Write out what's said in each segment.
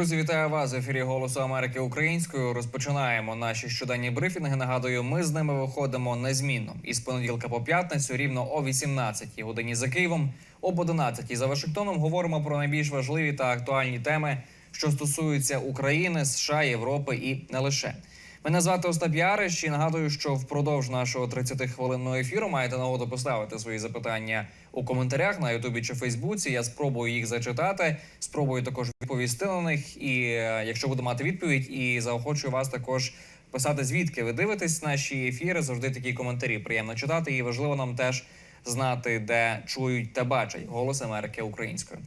Друзі, вітаю вас в ефірі Голосу Америки українською. Розпочинаємо наші щоденні брифінги. Нагадую, ми з ними виходимо незмінно із понеділка по п'ятницю, рівно о 18 годині за Києвом, об 11 за Вашингтоном. Говоримо про найбільш важливі та актуальні теми, що стосуються України, США, Європи і не лише. Мене звати Остап Яриш і нагадую, що впродовж нашого 30-хвилинного ефіру маєте нагоду поставити свої запитання у коментарях на Ютубі чи Фейсбуці. Я спробую їх зачитати. Спробую також відповісти на них. І е, якщо буду мати відповідь, і заохочую вас також писати звідки ви дивитесь наші ефіри. Завжди такі коментарі приємно читати. І важливо нам теж знати, де чують та бачать голос Америки українською.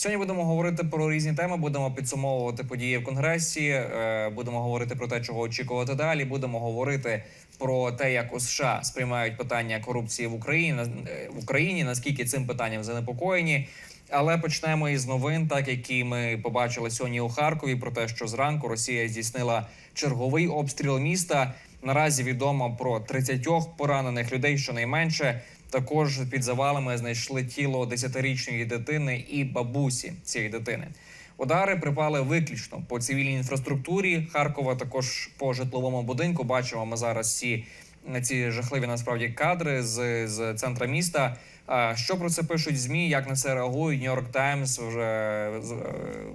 Сьогодні будемо говорити про різні теми. Будемо підсумовувати події в конгресі. е, Будемо говорити про те, чого очікувати далі. Будемо говорити про те, як у США сприймають питання корупції в Україні е, в Україні. Наскільки цим питанням занепокоєні. Але почнемо із новин, так які ми побачили сьогодні у Харкові, про те, що зранку Росія здійснила черговий обстріл міста. Наразі відомо про 30 поранених людей, щонайменше. Також під завалами знайшли тіло 10-річної дитини і бабусі цієї дитини. Удари припали виключно по цивільній інфраструктурі Харкова. Також по житловому будинку. Бачимо ми зараз ці, ці жахливі насправді кадри з, з центра міста. Що про це пишуть змі? Як на це реагують? Нью-Йорк Таймс вже е,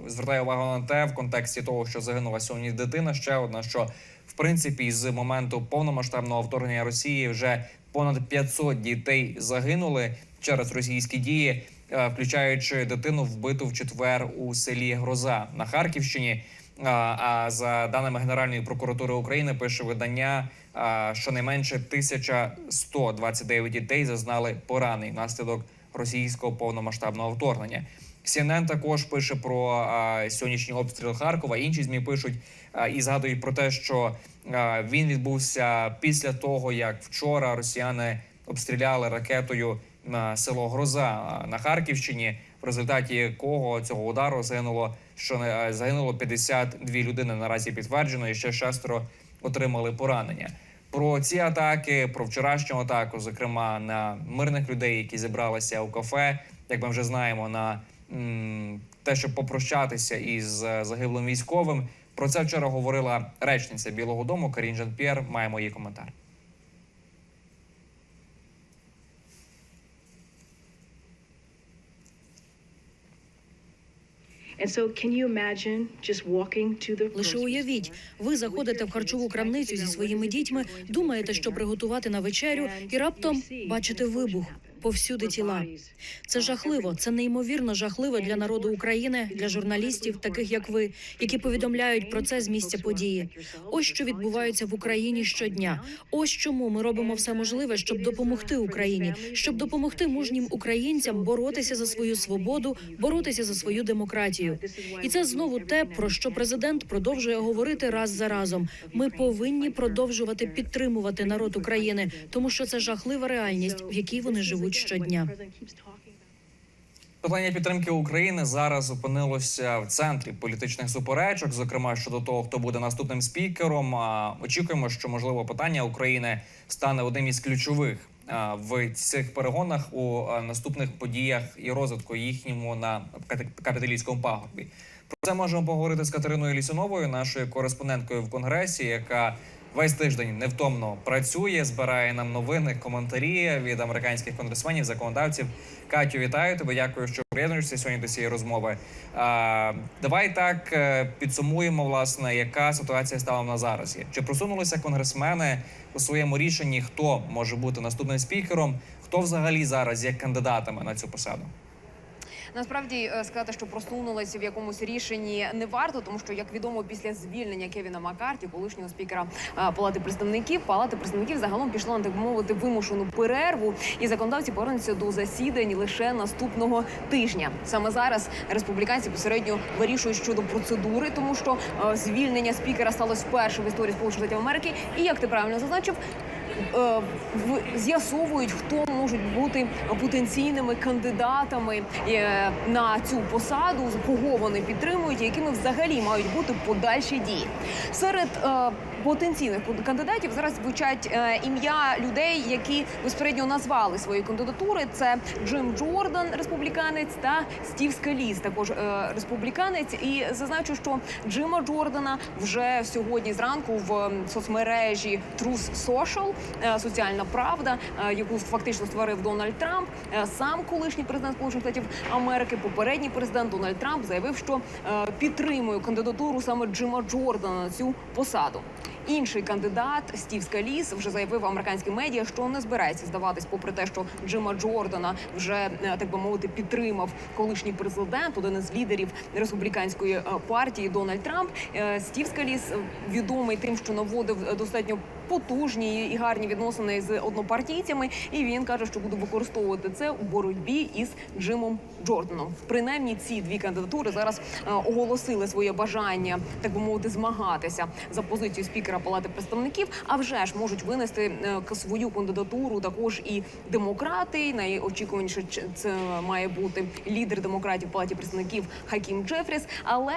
звертає увагу на те в контексті того, що загинула сьогодні дитина. Ще одна, що в принципі з моменту повномасштабного вторгнення Росії вже понад 500 дітей загинули через російські дії, е, включаючи дитину, вбиту в четвер у селі Гроза на Харківщині. А, А за даними Генеральної прокуратури України, пише видання, а, щонайменше 1129 дітей зазнали поранень внаслідок російського повномасштабного вторгнення. CNN також пише про сьогоднішній обстріл Харкова. Інші змі пишуть і згадують про те, що він відбувся після того, як вчора росіяни обстріляли ракетою на село Гроза на Харківщині, в результаті якого цього удару загинуло що не- загинуло 52 людини. Наразі підтверджено, і ще шестеро отримали поранення. Про ці атаки, про вчорашню атаку, зокрема на мирних людей, які зібралися у кафе, як ми вже знаємо, на м, те, щоб попрощатися із е, загиблим військовим. Про це вчора говорила речниця Білого Дому Карін Жан П'єр. Маємо її коментар. Лише уявіть, ви заходите в харчову крамницю зі своїми дітьми, думаєте, що приготувати на вечерю, і раптом бачите вибух. Повсюди тіла. Це жахливо. Це неймовірно жахливо для народу України, для журналістів, таких як ви, які повідомляють про це з місця події. Ось що відбувається в Україні щодня. Ось чому ми робимо все можливе, щоб допомогти Україні, щоб допомогти мужнім українцям боротися за свою свободу, боротися за свою демократію. І це знову те, про що президент продовжує говорити раз за разом. Ми повинні продовжувати підтримувати народ України, тому що це жахлива реальність, в якій вони живуть щодня. Питання підтримки України зараз опинилося в центрі політичних суперечок, зокрема щодо того, хто буде наступним спікером. Очікуємо, що можливо питання України стане одним із ключових в цих перегонах у наступних подіях і розвитку їхньому на капіталійському пагорбі. Про це можемо поговорити з Катериною Лісуновою, нашою кореспонденткою в конгресі, яка весь тиждень невтомно працює, збирає нам новини, коментарі від американських конгресменів, законодавців. Катю, вітаю тебе. Дякую, що приєднуєшся сьогодні до цієї розмови. А, давай так е, підсумуємо, власне, яка ситуація стала на зараз. Чи просунулися конгресмени у своєму рішенні, хто може бути наступним спікером, хто взагалі зараз є кандидатами на цю посаду? Насправді е, сказати, що просунулися в якомусь рішенні не варто, тому що як відомо, після звільнення Кевіна Маккарті, колишнього спікера е, Палати представників, Палати представників загалом пішла так мовити вимушену перерву, і законодавці повернуться до засідань лише наступного тижня. Саме зараз республіканці посередньо вирішують щодо процедури, тому що е, звільнення спікера сталося вперше в історії Сполучених Штатів Америки. І як ти правильно зазначив, з'ясовують, хто можуть бути потенційними кандидатами е, на цю посаду, кого вони підтримують, якими взагалі мають бути подальші дії. Серед е, потенційних кандидатів зараз звучать е, ім'я людей, які безпередньо назвали свої кандидатури. Це Джим Джордан, республіканець, та Стів Скаліс, також е, республіканець. І зазначу, що Джима Джордана вже сьогодні зранку в соцмережі Truth Social, е, соціальна правда, яку фактично створив Дональд Трамп. Сам колишній президент Сполучених Штатів Америки, попередній президент Дональд Трамп заявив, що підтримує кандидатуру саме Джима Джордана на цю посаду. Інший кандидат Стів Скаліс вже заявив американським медіа, що не збирається здаватись, попри те, що Джима Джордана вже е, так би мовити підтримав колишній президент, один із лідерів республіканської е, партії Дональд Трамп. Е, Стів Скаліс відомий тим, що наводив достатньо потужні і гарні відносини з однопартійцями, і він каже, що буде використовувати це у боротьбі із Джимом Джорданом. Принаймні, ці дві кандидатури зараз е, оголосили своє бажання, так би мовити, змагатися за позицію спікера Палати представників. А вже ж можуть винести е, свою кандидатуру також і демократи. Найочікуваніше це має бути лідер демократів Палаті представників Хакім Джефріс, але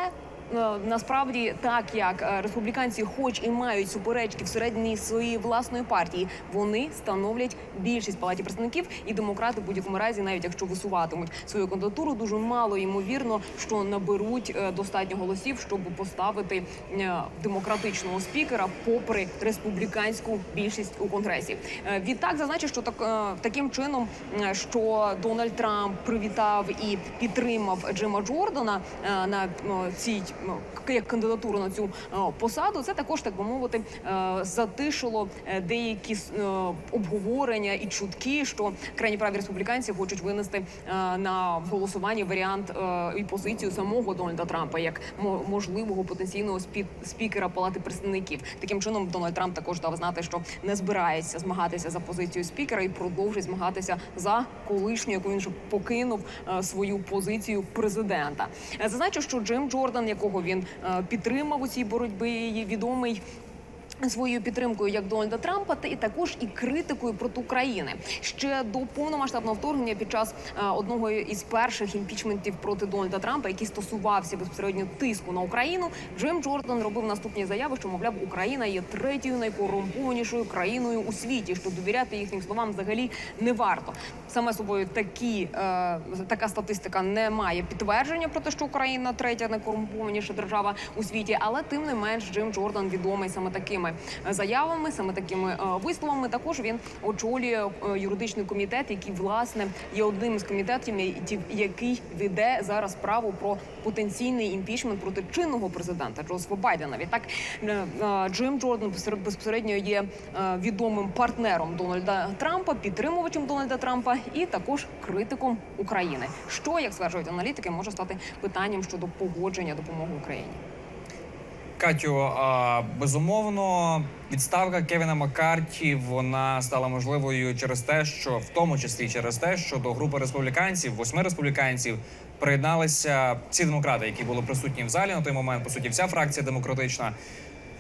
Насправді, так як е, республіканці, хоч і мають суперечки всередині своєї власної партії, вони становлять більшість палаті представників, і демократи в будь-якому разі, навіть якщо висуватимуть свою кандидатуру, дуже мало ймовірно, що наберуть е, достатньо голосів, щоб поставити е, демократичного спікера, попри республіканську більшість у конгресі. Е, Відтак зазначив, що так е, таким чином, е, що Дональд Трамп привітав і підтримав Джима Джордана е, на е, цій як кандидатуру на цю е, посаду, це також так би мовити е, затишило е, деякі обговорення і чутки, що крайні праві республіканці хочуть винести на голосування варіант і позицію самого Дональда Трампа як мо- можливого потенційного спі- спікера Палати представників. Таким чином Дональд Трамп також дав знати, що не збирається змагатися за позицію спікера і продовжить змагатися за колишню, яку він вже покинув свою позицію президента. Зазначу, що Джим Джордан, якого він е, підтримав у цій боротьбі, відомий. Своєю підтримкою як Дональда Трампа, та і також і критикою проти України ще до повномасштабного вторгнення під час е, одного із перших імпічментів проти Дональда Трампа, який стосувався безпосередньо тиску на Україну. Джим Джордан робив наступні заяви, що мовляв Україна є третьою найкорумпованішою країною у світі. Що довіряти їхнім словам взагалі не варто. Саме собою такі е, така статистика не має підтвердження про те, що Україна третя найкорумпованіша держава у світі, але тим не менш Джим Джордан відомий саме такими е, заявами, саме такими е, висловами. Також він очолює е, юридичний комітет, який власне є одним з комітетів, який веде зараз справу про потенційний імпічмент проти чинного президента Джозефа Байдена. Відтак Джим Джордан безпосередньо є відомим партнером Дональда Трампа, підтримувачем Дональда Трампа і також критиком України. Що як стверджують аналітики, може стати питанням щодо погодження допомоги Україні. Катю, безумовно, відставка Кевіна Маккарті вона стала можливою через те, що в тому числі через те, що до групи республіканців, восьми республіканців, приєдналися всі демократи, які були присутні в залі на той момент. По суті, вся фракція демократична.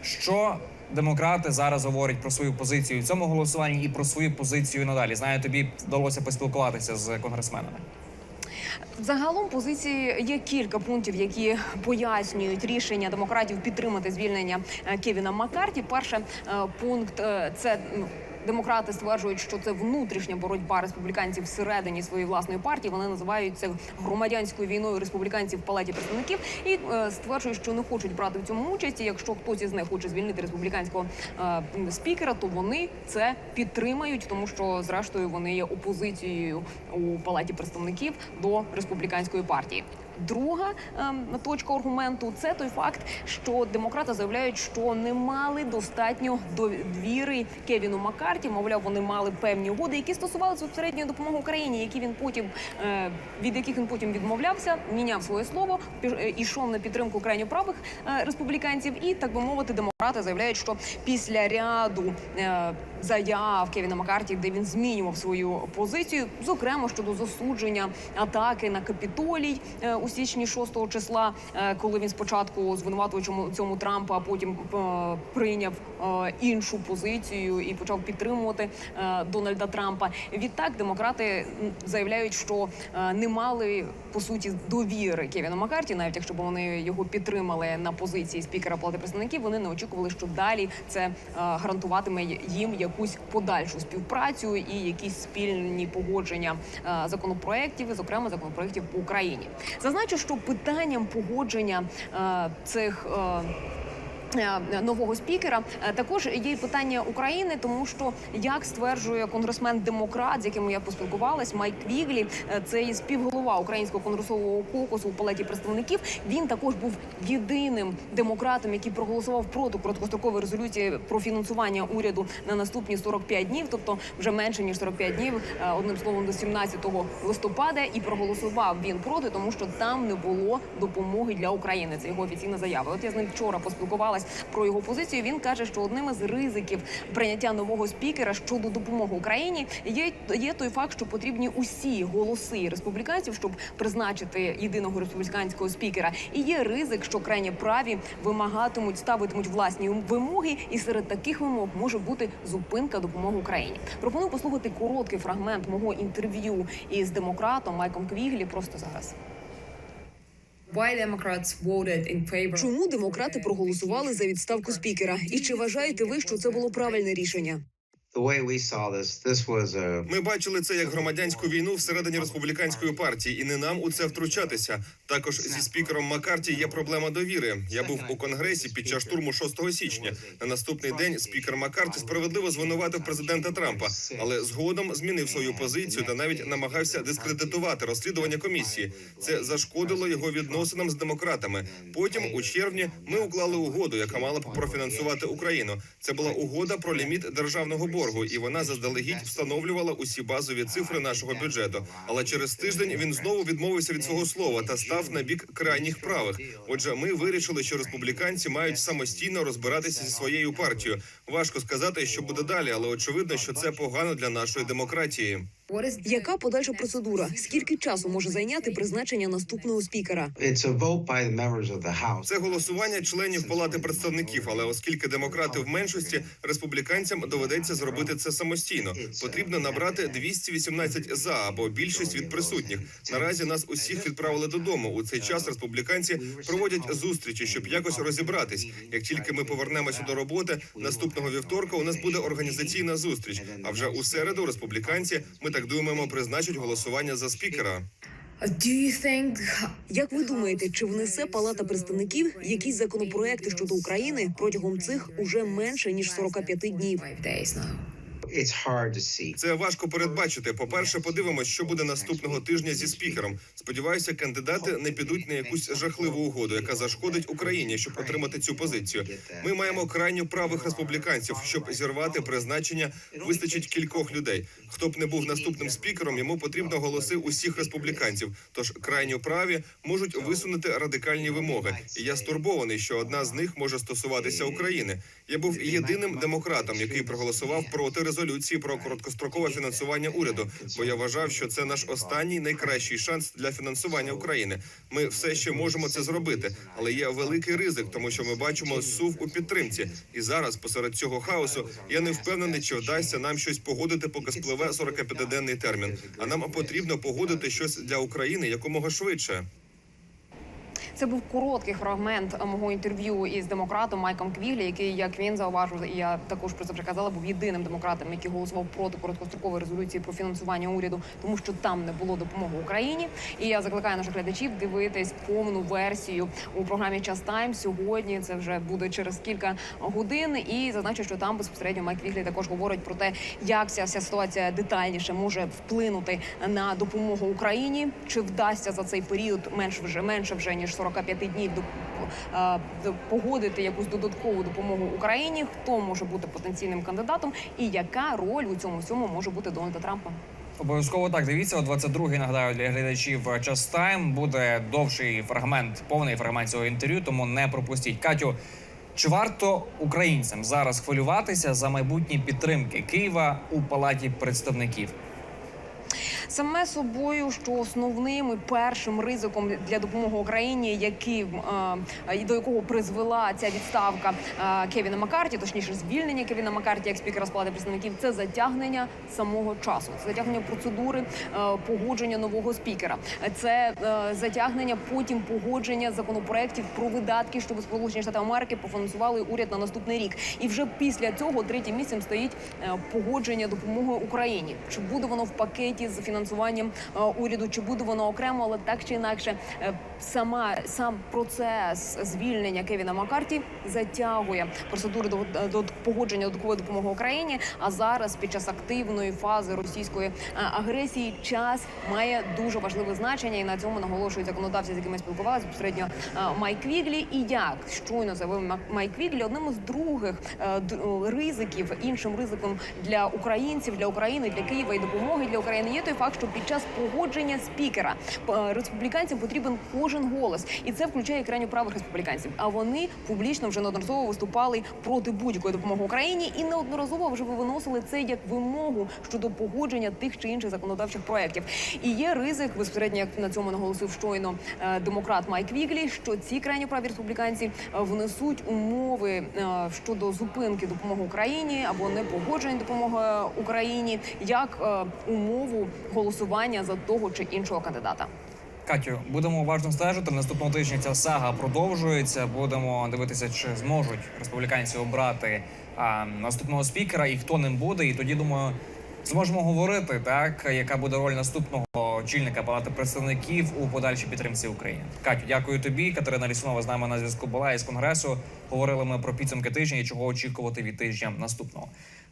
Що демократи зараз говорять про свою позицію в цьому голосуванні і про свою позицію надалі? Знаю, тобі вдалося поспілкуватися з конгресменами. Загалом позиції є кілька пунктів, які пояснюють рішення демократів підтримати звільнення е, Кевіна Маккарті. Перше е, пункт е, це. Демократи стверджують, що це внутрішня боротьба республіканців всередині своєї власної партії. Вони називають це громадянською війною республіканців в палаті представників і е, стверджують, що не хочуть брати в цьому участь. І Якщо хтось із них хоче звільнити республіканського е, спікера, то вони це підтримають, тому що зрештою вони є опозицією у палаті представників до республіканської партії. Друга ем, точка аргументу це той факт, що демократи заявляють, що не мали достатньо довіри Кевіну Маккарті. Мовляв, вони мали певні угоди, які стосувалися безпосередньої допомоги Україні, які він потім е, від яких він потім відмовлявся, міняв своє слово, е, ішов на підтримку крайньо правих е, республіканців. І так би мовити, демократи заявляють, що після ряду заяв Кевіна Маккарті, де він змінював свою позицію, зокрема щодо засудження атаки на капітолій е, у січні 6 числа, е, коли він спочатку звинуватив цьому Трампа, а потім е, прийняв е, іншу позицію і почав підтримувати Дональда Трампа. Відтак демократи заявляють, що не мали по суті довіри Кевіну Маккарті, навіть якщо б вони його підтримали на позиції спікера Палати представників, вони не очікували, що далі це гарантуватиме їм якусь подальшу співпрацю і якісь спільні погодження законопроєктів, зокрема законопроєктів по Україні. Зазначу, що питанням погодження е, цих. е, Нового спікера Е, також є й питання України, тому що як стверджує конгресмен демократ, з яким я поспілкувалась, Майк Віглі, е, це і співголова українського конгресового кокусу у палаті представників. Він також був єдиним демократом, який проголосував проти короткострокової резолюції про фінансування уряду на наступні 45 днів, тобто вже менше ніж 45 днів, е, одним словом, до 17 листопада. І проголосував він проти, тому що там не було допомоги для України. Це його офіційна заява. От я з ним вчора поспілкувалась про його позицію. Він каже, що одним із ризиків прийняття нового спікера щодо допомоги Україні є, є той факт, що потрібні усі голоси республіканців, щоб призначити єдиного республіканського спікера. І є ризик, що крайні праві вимагатимуть, ставитимуть власні вимоги, і серед таких вимог може бути зупинка допомоги Україні. Пропоную послухати короткий фрагмент мого інтерв'ю із демократом Майком Квіглі просто зараз. Чому демократи проголосували за відставку спікера? І чи вважаєте ви, що це було правильне рішення? Ми бачили це як громадянську війну всередині республіканської партії, і не нам у це втручатися. Також зі спікером Маккарті є проблема довіри. Я був у конгресі під час штурму 6 січня. На наступний день спікер Маккарті справедливо звинуватив президента Трампа, але згодом змінив свою позицію та навіть намагався дискредитувати розслідування комісії. Це зашкодило його відносинам з демократами. Потім, у червні, ми уклали угоду, яка мала б профінансувати Україну. Це була угода про ліміт державного боргу, і вона заздалегідь встановлювала усі базові цифри нашого бюджету. Але через тиждень він знову відмовився від свого слова та став на бік крайніх правих. Отже, ми вирішили, що республіканці мають самостійно розбиратися зі своєю партією. Важко сказати, що буде далі, але очевидно, що це погано для нашої демократії. Яка подальша процедура? Скільки часу може зайняти призначення наступного спікера? it's a vote by the members of the House. Це голосування членів палати представників. Але оскільки демократи в меншості, республіканцям доведеться зробити це самостійно. Потрібно набрати 218 за або більшість від присутніх. Наразі нас усіх відправили додому. У цей час республіканці проводять зустрічі, щоб якось розібратись. Як тільки ми повернемося до роботи наступного вівторка, у нас буде організаційна зустріч. А вже у середу республіканці, ми так думаємо, призначать голосування за спікера. do you think Як ви думаєте, чи внесе Палата представників якісь законопроекти щодо України протягом цих уже менше ніж 45 днів? Це важко передбачити. По перше, подивимось, що буде наступного тижня зі спікером. Сподіваюся, кандидати не підуть на якусь жахливу угоду, яка зашкодить Україні, щоб отримати цю позицію. Ми маємо крайньо правих республіканців, щоб зірвати призначення. Вистачить кількох людей. Хто б не був наступним спікером, йому потрібно голоси усіх республіканців. Тож крайньо праві можуть висунути радикальні вимоги. І я стурбований, що одна з них може стосуватися України. Я був єдиним демократом, який проголосував проти резолюції про короткострокове фінансування уряду, бо я вважав, що це наш останній найкращий шанс для фінансування України. Ми все ще можемо це зробити, але є великий ризик, тому що ми бачимо сув у підтримці. І зараз, посеред цього хаосу, я не впевнений, чи вдасться нам щось погодити, поки спливе 45-денний термін. А нам потрібно погодити щось для України якомога швидше. Це був короткий фрагмент мого інтерв'ю із демократом Майком Квіглі, який, як він зауважив, і я також про це вже казала, був єдиним демократом, який голосував проти короткострокової резолюції про фінансування уряду, тому що там не було допомоги Україні. І я закликаю наших глядачів дивитись повну версію у програмі Час Тайм сьогодні. Це вже буде через кілька годин. І зазначу, що там безпосередньо Майк Квіглі також говорить про те, як ця вся ситуація детальніше може вплинути на допомогу Україні. Чи вдасться за цей період менш вже менше вже ніж 45 днів до, е, до- погодити якусь додаткову допомогу Україні? Хто може бути потенційним кандидатом, і яка роль у цьому всьому може бути Дональда Трампа? Обов'язково так. Дивіться, о 22-й, нагадаю, для глядачів час тайм буде довший фрагмент, повний фрагмент цього інтерв'ю, тому не пропустіть. Катю, чи варто українцям зараз хвилюватися за майбутні підтримки Києва у палаті представників? Саме собою, що основним і першим ризиком для допомоги Україні, який е, до якого призвела ця відставка е, Кевіна Маккарті, точніше звільнення Кевіна Маккарті як спікера з палати представників, це затягнення самого часу, це затягнення процедури е, погодження нового спікера, це затягнення потім погодження законопроєктів про видатки, щоб Сполучені Штати Америки пофінансували уряд на наступний рік. І вже після цього третім місцем стоїть погодження допомоги Україні. Чи буде воно в пакеті з фінансуванням е, уряду, чи буде воно окремо, але так чи інакше, е, сама сам процес звільнення Кевіна Маккарті затягує процедури до, до погодження додаткової допомоги Україні. А зараз, під час активної фази російської е, агресії, час має дуже важливе значення, і на цьому наголошують законодавці, з якими спілкувалися безпосередньо е, Майк Віглі. І як щойно заявив Майк Віглі, одним із других ризиків, іншим ризиком для українців, для України, для Києва і допомоги для України є той факт, що під час погодження спікера е, республіканцям потрібен кожен голос, і це включає і крайньо правих республіканців. А вони публічно вже неодноразово виступали проти будь-якої допомоги Україні і неодноразово вже виносили це як вимогу щодо погодження тих чи інших законодавчих проєктів. І є ризик безпосередньо, як на цьому наголосив щойно е, демократ Майк Віглі, що ці крайньо праві республіканці е, внесуть умови щодо зупинки допомоги Україні або непогодження допомоги Україні як умову голосування за того чи іншого кандидата. Катю, будемо уважно стежити. Наступного тижня ця сага продовжується. Будемо дивитися, чи зможуть республіканці обрати а, наступного спікера і хто ним буде. І тоді думаю, зможемо говорити, так яка буде роль наступного очільника палати представників у подальшій підтримці України. Катю, дякую тобі. Катерина Лісунова з нами на зв'язку була із конгресу. Говорили ми про підсумки тижня і чого очікувати від тижня наступного.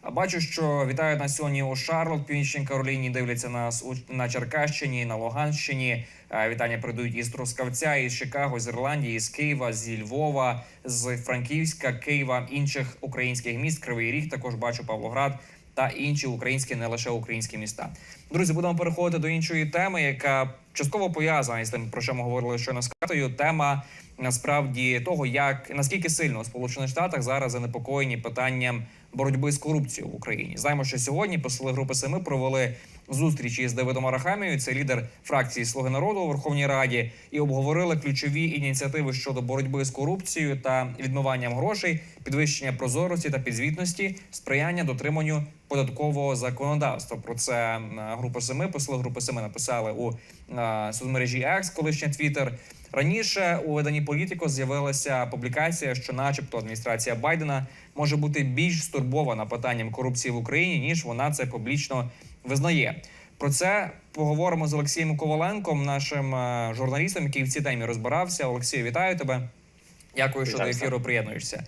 А Бачу, що вітають нас сьогодні у Шарлот, Північній Кароліні. Дивляться нас у на Черкащині, на Луганщині. Е, Вітання передають із Трускавця, із Чикаго, з Ірландії, з Києва, зі Львова, з Франківська, Києва, інших українських міст. Кривий Ріг також бачу Павлоград та інші українські, не лише українські міста. Друзі, будемо переходити до іншої теми, яка частково пов'язана із тим, про що ми говорили щойно з Катою. Тема насправді того, як наскільки сильно у Сполучених Штатах зараз занепокоєні питанням боротьби з корупцією в Україні. Знаємо, що сьогодні посоли групи Семи провели зустріч із Давидом Арахамією, це лідер фракції Слуги народу у Верховній Раді, і обговорили ключові ініціативи щодо боротьби з корупцією та відмиванням грошей, підвищення прозорості та підзвітності, сприяння дотриманню податкового законодавства. Про це е, група Семи, посли групи Семи написали у е, соцмережі X, колишня Twitter. Раніше у виданні Політіко з'явилася публікація, що, начебто, адміністрація Байдена може бути більш стурбована питанням корупції в Україні, ніж вона це публічно визнає. Про це поговоримо з Олексієм Коваленком, нашим е, журналістом, який в цій темі розбирався. Олексію, вітаю тебе. Дякую, що до ефіру приєднуєшся.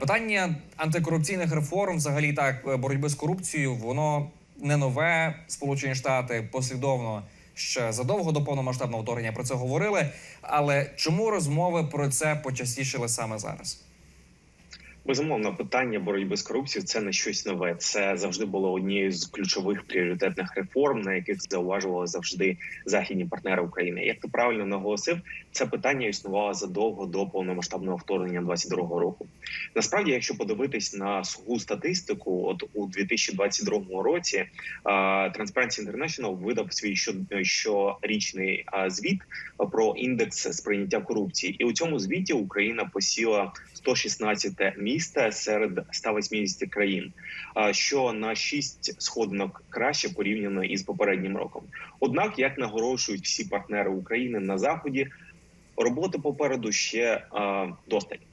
Питання антикорупційних реформ, взагалі так, е, боротьби з корупцією, воно не нове. Сполучені Штати послідовно ще задовго до повномасштабного вторгнення про це говорили. Але чому розмови про це почастішили саме зараз? Безумовно, питання боротьби з корупцією це не щось нове. Це завжди було однією з ключових пріоритетних реформ, на яких зауважували завжди західні партнери України. Як ти правильно наголосив, це питання існувало задовго до повномасштабного вторгнення 22-го року. Насправді, якщо подивитись на суху статистику, от у 2022 році Transparency International видав свій що- щорічний звіт про індекс сприйняття корупції, і у цьому звіті Україна посіла 116 місце серед 180 країн, що на 6 сходинок краще порівняно із попереднім роком. Однак, як наголошують всі партнери України на заході, роботи попереду ще а, достатньо.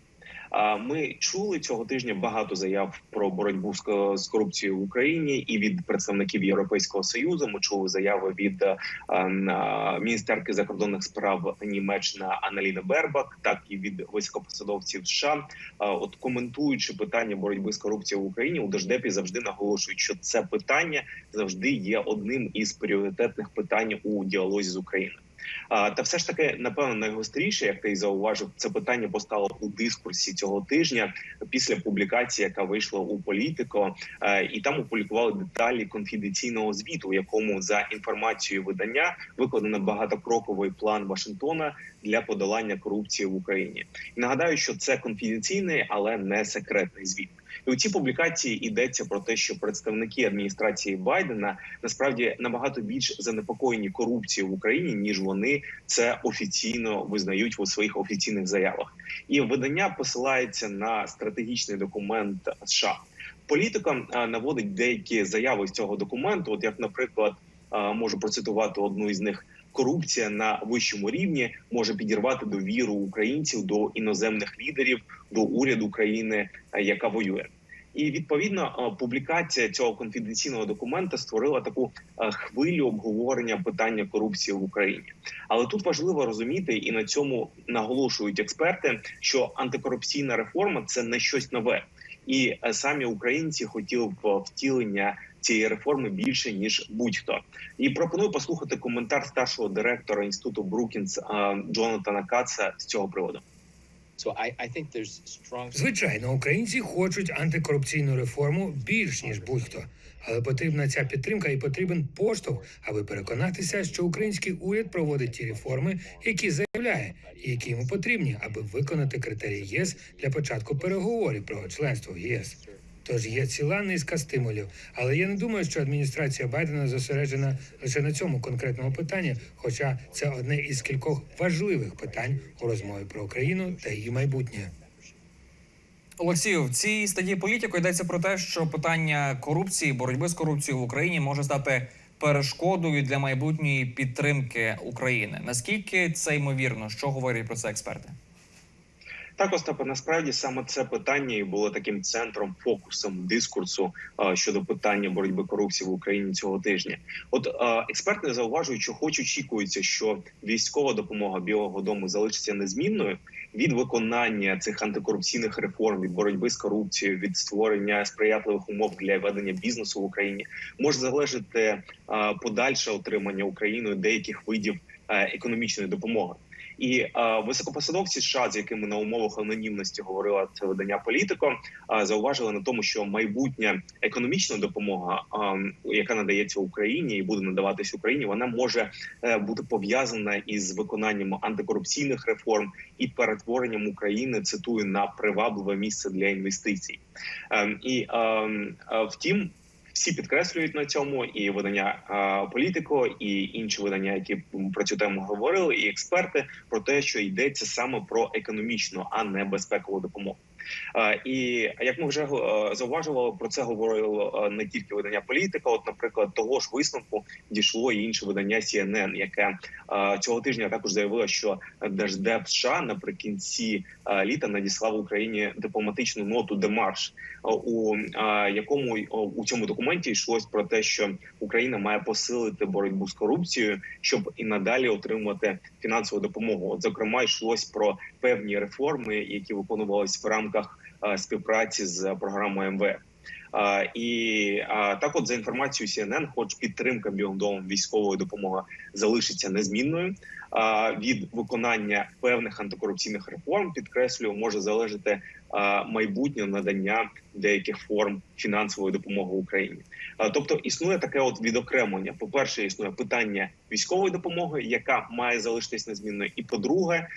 Ми чули цього тижня багато заяв про боротьбу з корупцією в Україні і від представників Європейського союзу. Ми чули заяви від е, ем, е, міністерки закордонних справ Німеччини Аналіни Бербак, так і від високопосадовців США. Е, От коментуючи питання боротьби з корупцією в Україні, у Держдепі завжди наголошують, що це питання завжди є одним із пріоритетних питань у діалозі з Україною. Та все ж таки, напевно, найгостріше, як ти й зауважив, це питання постало у дискурсі цього тижня після публікації, яка вийшла у політико, і там опублікували деталі конфіденційного звіту, в якому за інформацією видання викладено багатокроковий план Вашингтона для подолання корупції в Україні. І нагадаю, що це конфіденційний, але не секретний звіт. І у цій публікації йдеться про те, що представники адміністрації Байдена насправді набагато більш занепокоєні корупцією в Україні, ніж вони це офіційно визнають у своїх офіційних заявах. І видання посилається на стратегічний документ США. Політика наводить деякі заяви з цього документу. От як, наприклад, можу процитувати одну із них. Корупція на вищому рівні може підірвати довіру українців до іноземних лідерів, до уряду країни, яка воює. І відповідно публікація цього конфіденційного документа створила таку хвилю обговорення питання корупції в Україні. Але тут важливо розуміти, і на цьому наголошують експерти, що антикорупційна реформа це не щось нове, і е, самі українці хотіли б е, втілення цієї реформи більше ніж будь-хто. І пропоную послухати коментар старшого директора інституту Брукінс Джонатана Каца з цього приводу. Звичайно, українці хочуть антикорупційну реформу більш ніж будь-хто. Але потрібна ця підтримка і потрібен поштовх, аби переконатися, що український уряд проводить ті реформи, які заявляє, і які йому потрібні, аби виконати критерії ЄС для початку переговорів про членство в ЄС. Тож є ціла низка стимулів, але я не думаю, що адміністрація Байдена зосереджена лише на цьому конкретному питанні, хоча це одне із кількох важливих питань у розмові про Україну та її майбутнє. Олексію, в цій статті політико йдеться про те, що питання корупції, боротьби з корупцією в Україні може стати перешкодою для майбутньої підтримки України. Наскільки це ймовірно? Що говорять про це експерти? Так, Остапе, насправді саме це питання і було таким центром фокусом дискурсу а, щодо питання боротьби корупції в Україні цього тижня. От а, експерти зауважують, що хоч очікується, що військова допомога Білого Дому залишиться незмінною від виконання цих антикорупційних реформ, від боротьби з корупцією, від створення сприятливих умов для ведення бізнесу в Україні, може залежати а, подальше отримання Україною деяких видів економічної допомоги. І е, високопосадовці США, з якими на умовах анонімності говорила це видання політико, е, зауважили на тому, що майбутня економічна допомога, е, яка надається Україні і буде надаватись Україні, вона може бути пов'язана із виконанням антикорупційних реформ і перетворенням України цитую на привабливе місце для інвестицій. Е, і е, е, втім. Всі підкреслюють на цьому, і видання політико, і інші видання, які про цю тему говорили, і експерти про те, що йдеться саме про економічну, а не безпекову допомогу. А, і як ми вже е, зауважували, про це говорило е, не тільки видання політика. От, наприклад, того ж висновку дійшло і інше видання CNN, яке е, цього тижня також заявило, що держдеп США наприкінці е, літа надіслав Україні дипломатичну ноту демарш, е, у е, якому е, у цьому документі йшлось про те, що Україна має посилити боротьбу з корупцією, щоб і надалі отримувати фінансову допомогу. От зокрема, йшлось про певні реформи, які виконувалися в рамках е, співпраці з програмою МВФ. А, і а, так, от за інформацією CNN, хоч підтримка Білим домом військової допомоги залишиться незмінною. А, від виконання певних антикорупційних реформ підкреслюю, може залежати майбутнє надання деяких форм фінансової допомоги Україні. Тобто існує таке от відокремлення. По перше, існує питання військової допомоги, яка має залишитись незмінною. І по-друге,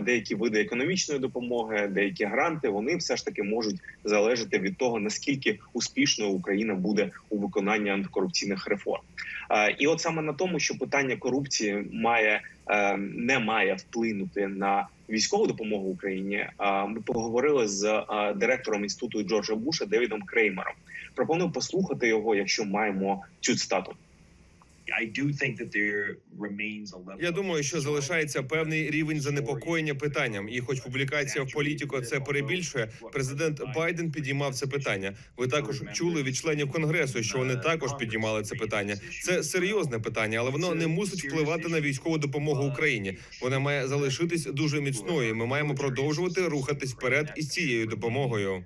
деякі види економічної допомоги, деякі гранти, вони все ж таки можуть залежати від того наскільки успішною Україна буде у виконанні антикорупційних реформ. І от саме на тому, що питання корупції має е, не має вплинути на військову допомогу Україні. Ми поговорили з директором інституту Джорджа Буша Девідом Креймером. Пропоную послухати його, якщо маємо цю цитату. Я думаю, що залишається певний рівень занепокоєння питанням, і хоч публікація в політико це перебільшує, президент Байден підіймав це питання. Ви також чули від членів конгресу, що вони також підіймали це питання. Це серйозне питання, але воно не мусить впливати на військову допомогу Україні. Вона має залишитись дуже міцною. Ми маємо продовжувати рухатись вперед із цією допомогою.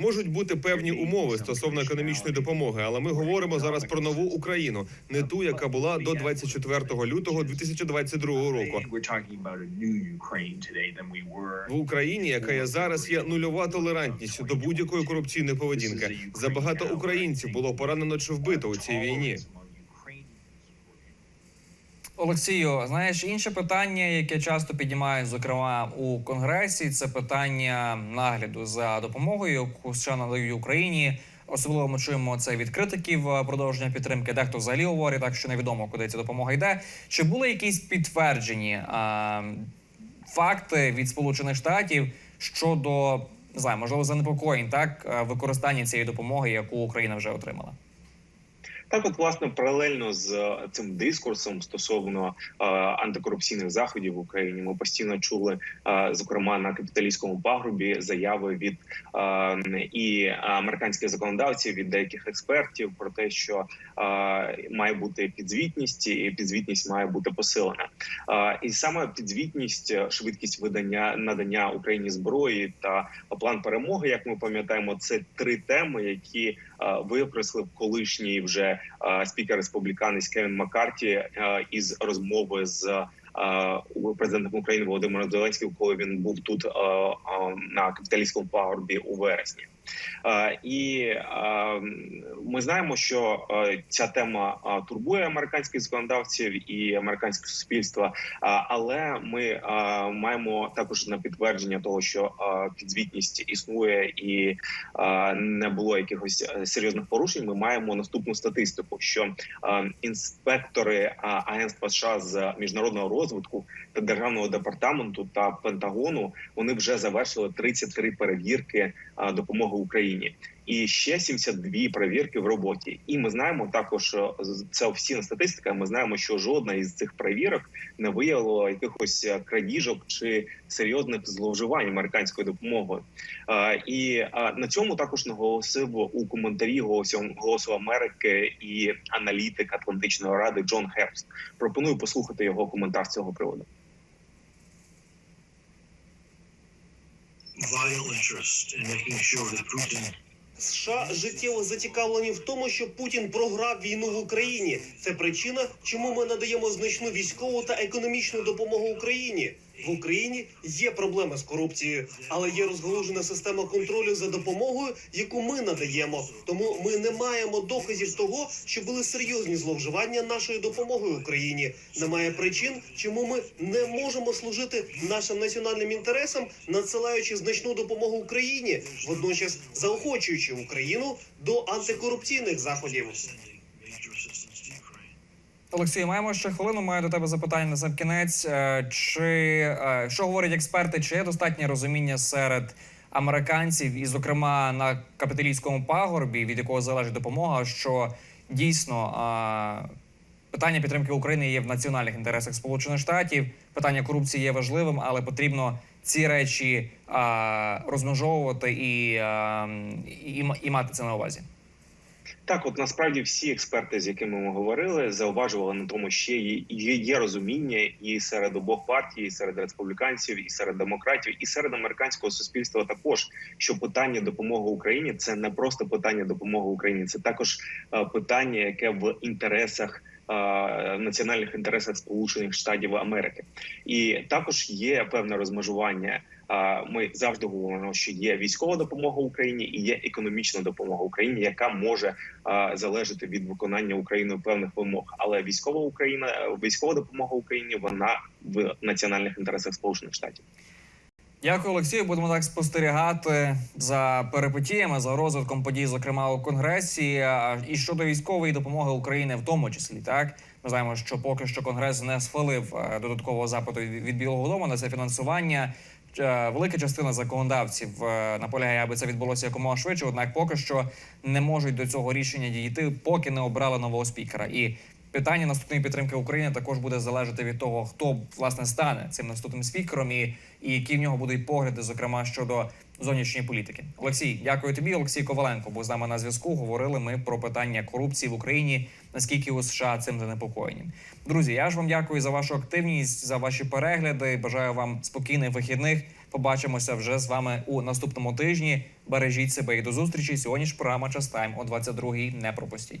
Можуть бути певні умови стосовно економічної допомоги, але ми говоримо зараз про нову Україну, не ту, яка була до 24 лютого 2022 року. В Україні, яка є зараз, є нульова толерантність до будь-якої корупційної поведінки. Забагато українців було поранено чи вбито у цій війні. Олексію, знаєш, інше питання, яке часто піднімають, зокрема у конгресі, це питання нагляду за допомогою, яку США надають Україні. Особливо ми чуємо це від критиків е, продовження підтримки. Дехто взагалі говорить так, що невідомо, куди ця допомога йде. Чи були якісь підтверджені а, факти від Сполучених Штатів щодо не знаю, можливо, занепокоєнь так е, використання цієї допомоги, яку Україна вже отримала? Так, от власне паралельно з е, цим дискурсом стосовно е, антикорупційних заходів в Україні, ми постійно чули, е, зокрема на капіталістському пагрубі, заяви від е, і американських законодавців, від деяких експертів про те, що е, має бути підзвітність, і підзвітність має бути посилена. Е, і саме підзвітність, е, швидкість видання надання Україні зброї та план перемоги, як ми пам'ятаємо, це три теми, які е, викреслив колишній вже е, спікер республіканець Кевін Маккарті е, із розмови з президентом України Володимиром Зеленським, коли він був тут на капіталістському пагорбі у вересні. Е, І е, ми знаємо, що е, ця тема турбує американських законодавців і американське суспільство. Але ми маємо також на підтвердження того, що підзвітність існує і не було якихось серйозних порушень. Ми маємо наступну статистику, що інспектори агентства США з міжнародного розвитку та державного департаменту та Пентагону вони вже завершили 33 перевірки допомоги Україні. І ще 72 перевірки в роботі. І ми знаємо також це офіційна статистика. Ми знаємо, що жодна із цих перевірок не виявила якихось е, крадіжок чи серйозних зловживань американською допомогою. Е, І е, на цьому також наголосив у коментарі голосу, Америки і аналітик Атлантичної ради Джон Хербс. Пропоную послухати його коментар з цього приводу. США життєво зацікавлені в тому, щоб Путін програв війну в Україні. Це причина, чому ми надаємо значну військову та економічну допомогу Україні. В Україні є проблеми з корупцією, але є розгалужена система контролю за допомогою, яку ми надаємо. Тому ми не маємо доказів того, що були серйозні зловживання нашою допомогою Україні. Немає причин, чому ми не можемо служити нашим національним інтересам, надсилаючи значну допомогу Україні, водночас заохочуючи Україну до антикорупційних заходів. major assistance to Ukraine. Олексій, маємо ще хвилину. Маю до тебе запитання на сам кінець. Е, Чи е, що говорять експерти? Чи є достатнє розуміння серед американців, і, зокрема, на капіталістському пагорбі, від якого залежить допомога, що дійсно е, питання підтримки України є в національних інтересах Сполучених Штатів. Питання корупції є важливим, але потрібно ці речі розмежовувати і, і, і мати це на увазі. Так, от насправді всі експерти, з якими ми говорили, зауважували на тому, що є, є, є розуміння і серед обох партій, і серед республіканців, і серед демократів, і серед американського суспільства також, що питання допомоги Україні це не просто питання допомоги Україні, це також е, питання, яке в інтересах. е, Національних інтересах Сполучених Штатів Америки, і також є певне розмежування. Ми завжди говоримо, що є військова допомога Україні і є економічна допомога Україні, яка може залежати від виконання Україною певних вимог. Але військова Україна, військова допомога Україні вона в національних інтересах Сполучених Штатів. Дякую, Олексію. Будемо так спостерігати за перипетіями, за розвитком подій, зокрема у конгресі, і щодо військової допомоги України, в тому числі. Так ми знаємо, що поки що конгрес не схвалив е, додаткового запиту від Білого Дому на це фінансування. Е, Велика частина законодавців е, наполягає, аби це відбулося якомога швидше. Однак, поки що не можуть до цього рішення дійти, поки не обрали нового спікера. І питання наступної підтримки України також буде залежати від того, хто власне стане цим наступним спікером, і, і які в нього будуть погляди, зокрема щодо зовнішньої політики. Олексій, дякую тобі. Олексій Коваленко був з нами на зв'язку. Говорили ми про питання корупції в Україні. Наскільки у США цим занепокоєні? Друзі, я ж вам дякую за вашу активність, за ваші перегляди. Бажаю вам спокійних вихідних. Побачимося вже з вами у наступному тижні. Бережіть себе і до зустрічі. Сьогодні ж програма «Час Тайм» о 22-й. Не пропустіть.